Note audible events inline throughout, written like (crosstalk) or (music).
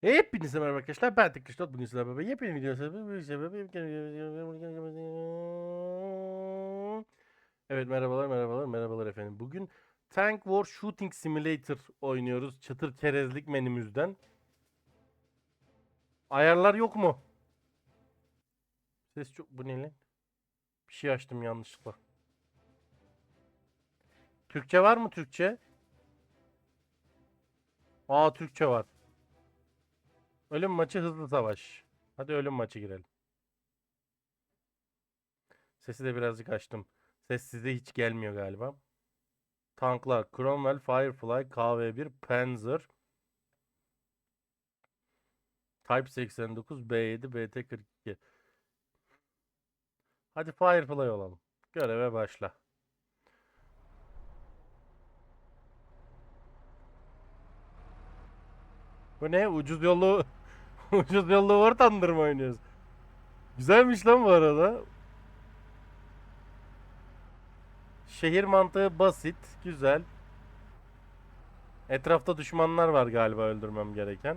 Hepinize merhaba arkadaşlar. Ben Tek. Bugün sizlerle beraber yepyeni video Evet merhabalar merhabalar merhabalar efendim. Bugün Tank War Shooting Simulator oynuyoruz. Çıtır çerezlik menümüzden. Ayarlar yok mu? Ses çok... Bu ne lan? Bir şey açtım yanlışlıkla. Türkçe var mı Türkçe? Aa Türkçe var. Ölüm maçı hızlı savaş. Hadi ölüm maçı girelim. Sesi de birazcık açtım. Ses size hiç gelmiyor galiba. Tanklar Cromwell, Firefly, KV-1, Panzer, Type 89, B7, BT-42. Hadi Firefly olalım. Göreve başla. Bu ne? Ucuz yollu ucuz yollu War Thunder mı oynuyoruz? Güzelmiş lan bu arada. Şehir mantığı basit, güzel. Etrafta düşmanlar var galiba öldürmem gereken.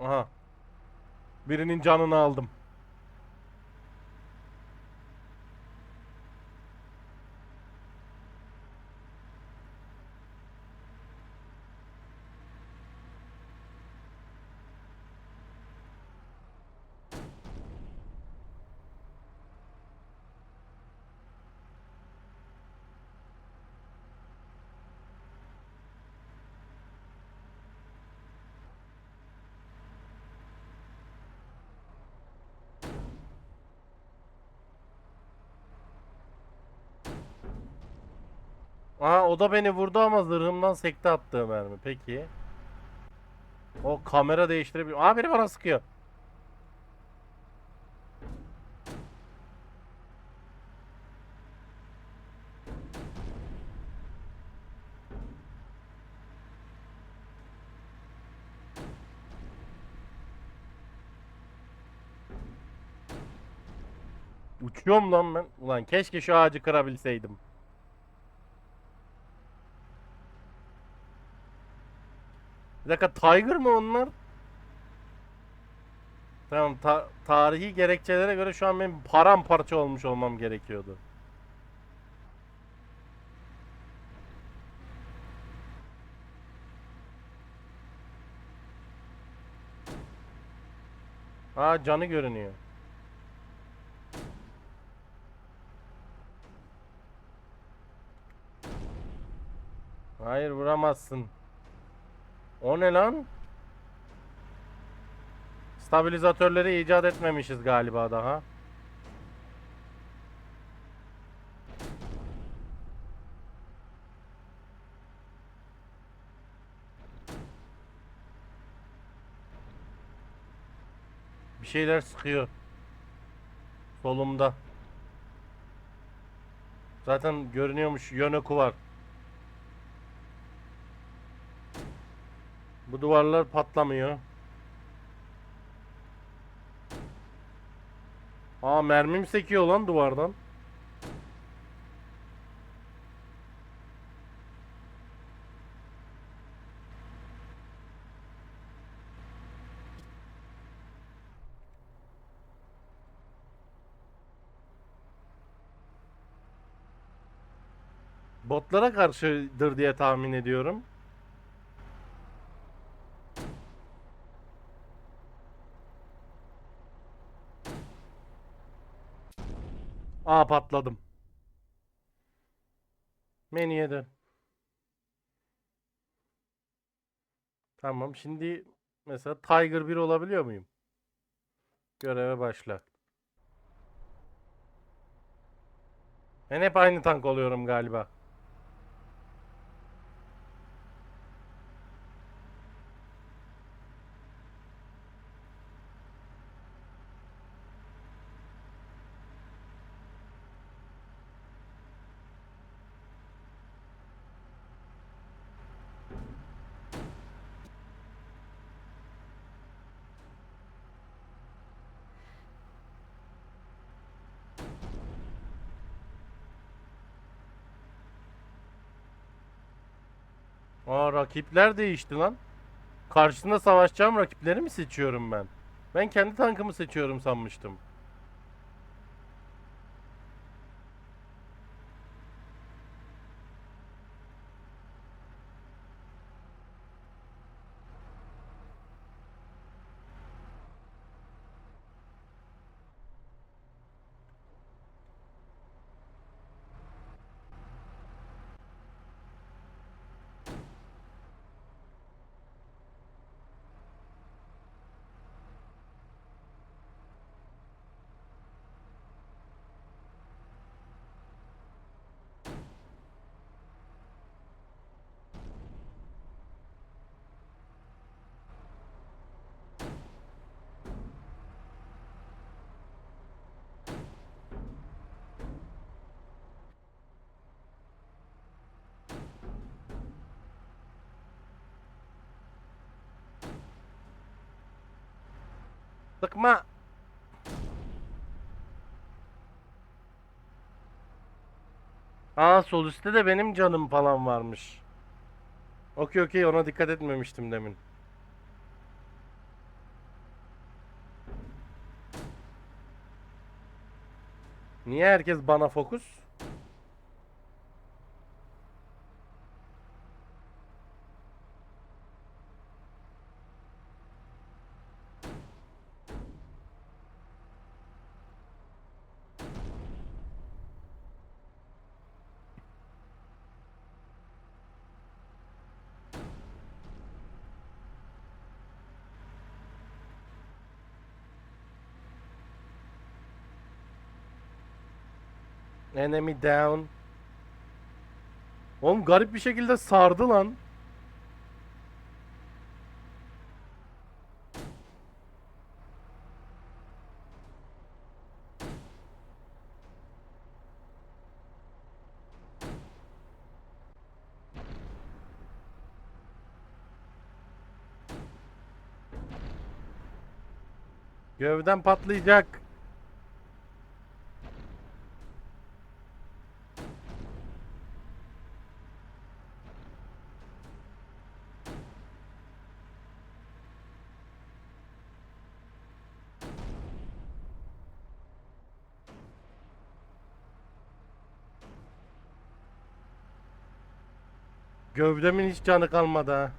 Aha. Birinin canını aldım. Aa o da beni vurdu ama zırhımdan sekte attığı mermi. Peki. O kamera değiştirebiliyor. Aa biri bana sıkıyor. Uçuyorum lan ben. Ulan keşke şu ağacı kırabilseydim. Bir dakika Tiger mı onlar? Tamam ta- tarihi gerekçelere göre şu an benim paramparça olmuş olmam gerekiyordu. Aa canı görünüyor. Hayır vuramazsın. O ne lan? Stabilizatörleri icat etmemişiz galiba daha. Bir şeyler sıkıyor. Solumda. Zaten görünüyormuş yön oku var. Bu duvarlar patlamıyor. Aa mermim sekiyor lan duvardan. Botlara karşıdır diye tahmin ediyorum. Aa patladım. Menüye dön. Tamam şimdi mesela Tiger 1 olabiliyor muyum? Göreve başla. Ben hep aynı tank oluyorum galiba. Aa rakipler değişti lan. Karşısında savaşacağım rakipleri mi seçiyorum ben? Ben kendi tankımı seçiyorum sanmıştım. Sıkma. Aa sol üstte de benim canım falan varmış. Okey okey ona dikkat etmemiştim demin. Niye herkes bana fokus? Enemy down. Oğlum garip bir şekilde sardı lan. Gövden patlayacak. Gövdemin hiç canı kalmadı ha.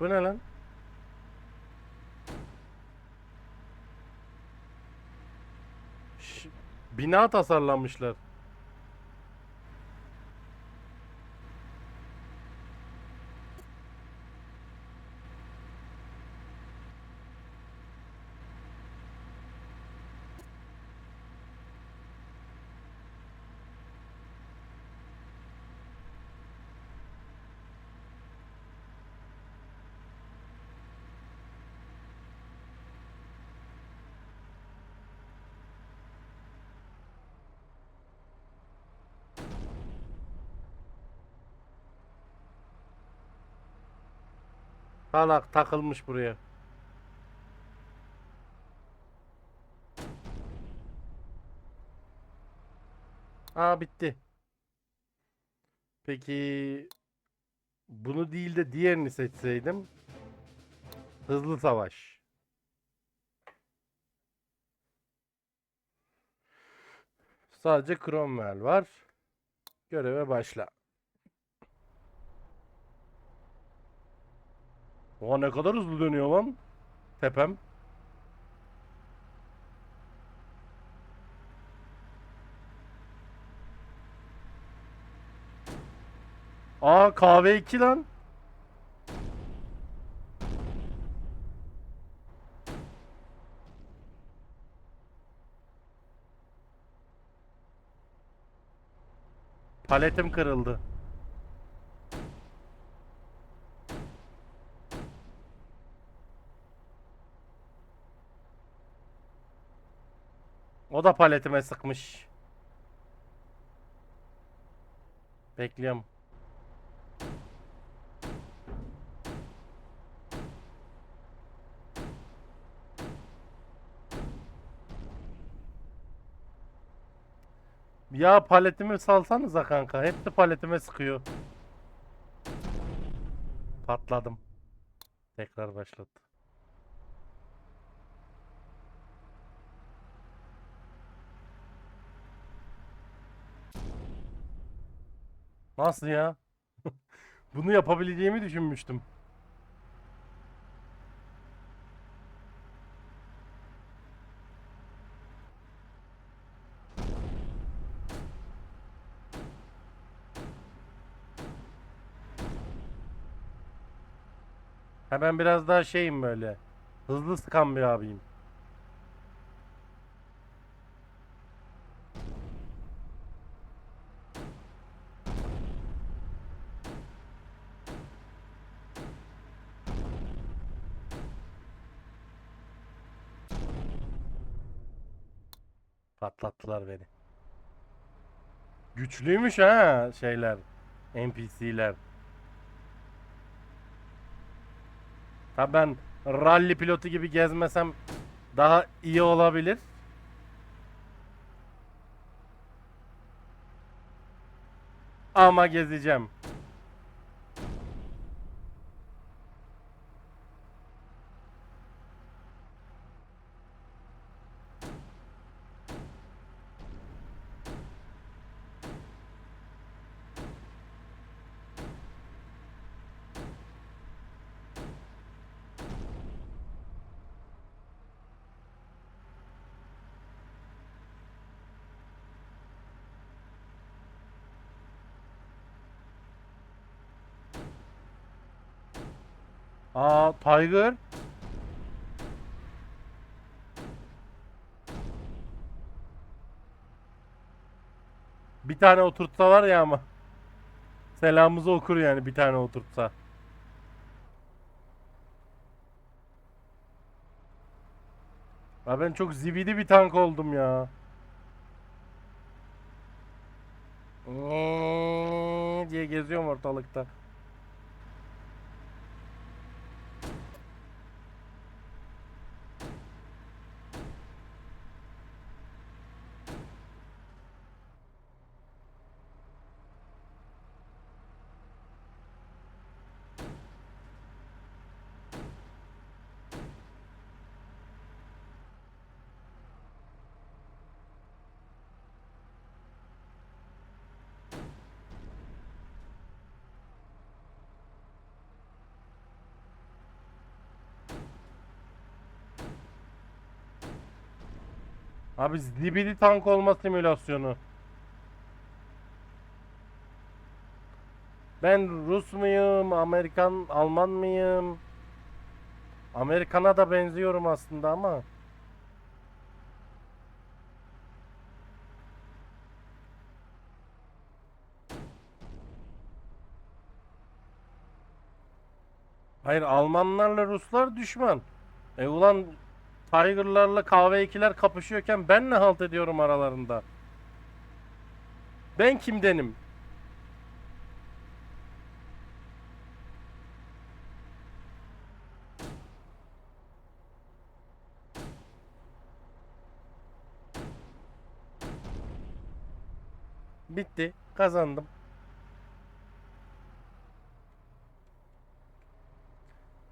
Bu ne lan? Ş- bina tasarlamışlar. Salak takılmış buraya. Aa bitti. Peki bunu değil de diğerini seçseydim. Hızlı savaş. Sadece Cromwell var. Göreve başla. Oha ne kadar hızlı dönüyor lan. Tepem. Aa kahve 2 lan. Paletim kırıldı. O da paletime sıkmış. Bekliyorum. Ya paletimi salsanıza kanka. Hep de paletime sıkıyor. Patladım. Tekrar başlattı. Nasıl ya? (laughs) Bunu yapabileceğimi düşünmüştüm. Ha ben biraz daha şeyim böyle. Hızlı sıkan bir abiyim. Patlattılar beni. Güçlüymüş ha şeyler. NPC'ler. Ha ben rally pilotu gibi gezmesem daha iyi olabilir. Ama gezeceğim. Aa Tiger. Bir tane oturtsa var ya ama. Selamımızı okur yani bir tane oturtsa. Ya ben çok zibidi bir tank oldum ya. diye geziyorum ortalıkta. Abi zibidi tank olma simülasyonu. Ben Rus muyum? Amerikan, Alman mıyım? Amerikan'a da benziyorum aslında ama. Hayır Almanlarla Ruslar düşman. E ulan Tiger'larla KV2'ler kapışıyorken ben ne halt ediyorum aralarında? Ben kimdenim? Bitti. Kazandım.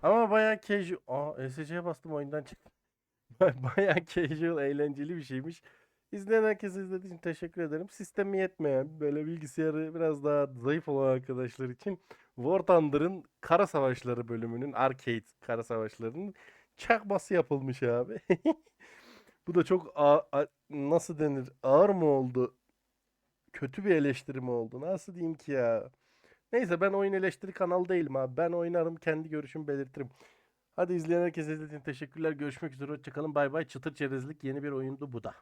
Ama bayağı casual... Aa ESC'ye bastım oyundan çıktım. (laughs) Bayağı casual, eğlenceli bir şeymiş. İzleyen herkese izlediği için teşekkür ederim. Sistemi yetmeyen, böyle bilgisayarı biraz daha zayıf olan arkadaşlar için War Thunder'ın Kara Savaşları bölümünün, arcade Kara Savaşları'nın çakması yapılmış abi. (laughs) Bu da çok nasıl denir? Ağır mı oldu? Kötü bir eleştiri mi oldu? Nasıl diyeyim ki ya? Neyse ben oyun eleştiri kanalı değilim abi. Ben oynarım, kendi görüşümü belirtirim. Hadi izleyen herkese izlediğiniz teşekkürler. Görüşmek üzere. Hoşçakalın. Bay bay. Çıtır çerezlik yeni bir oyundu bu da.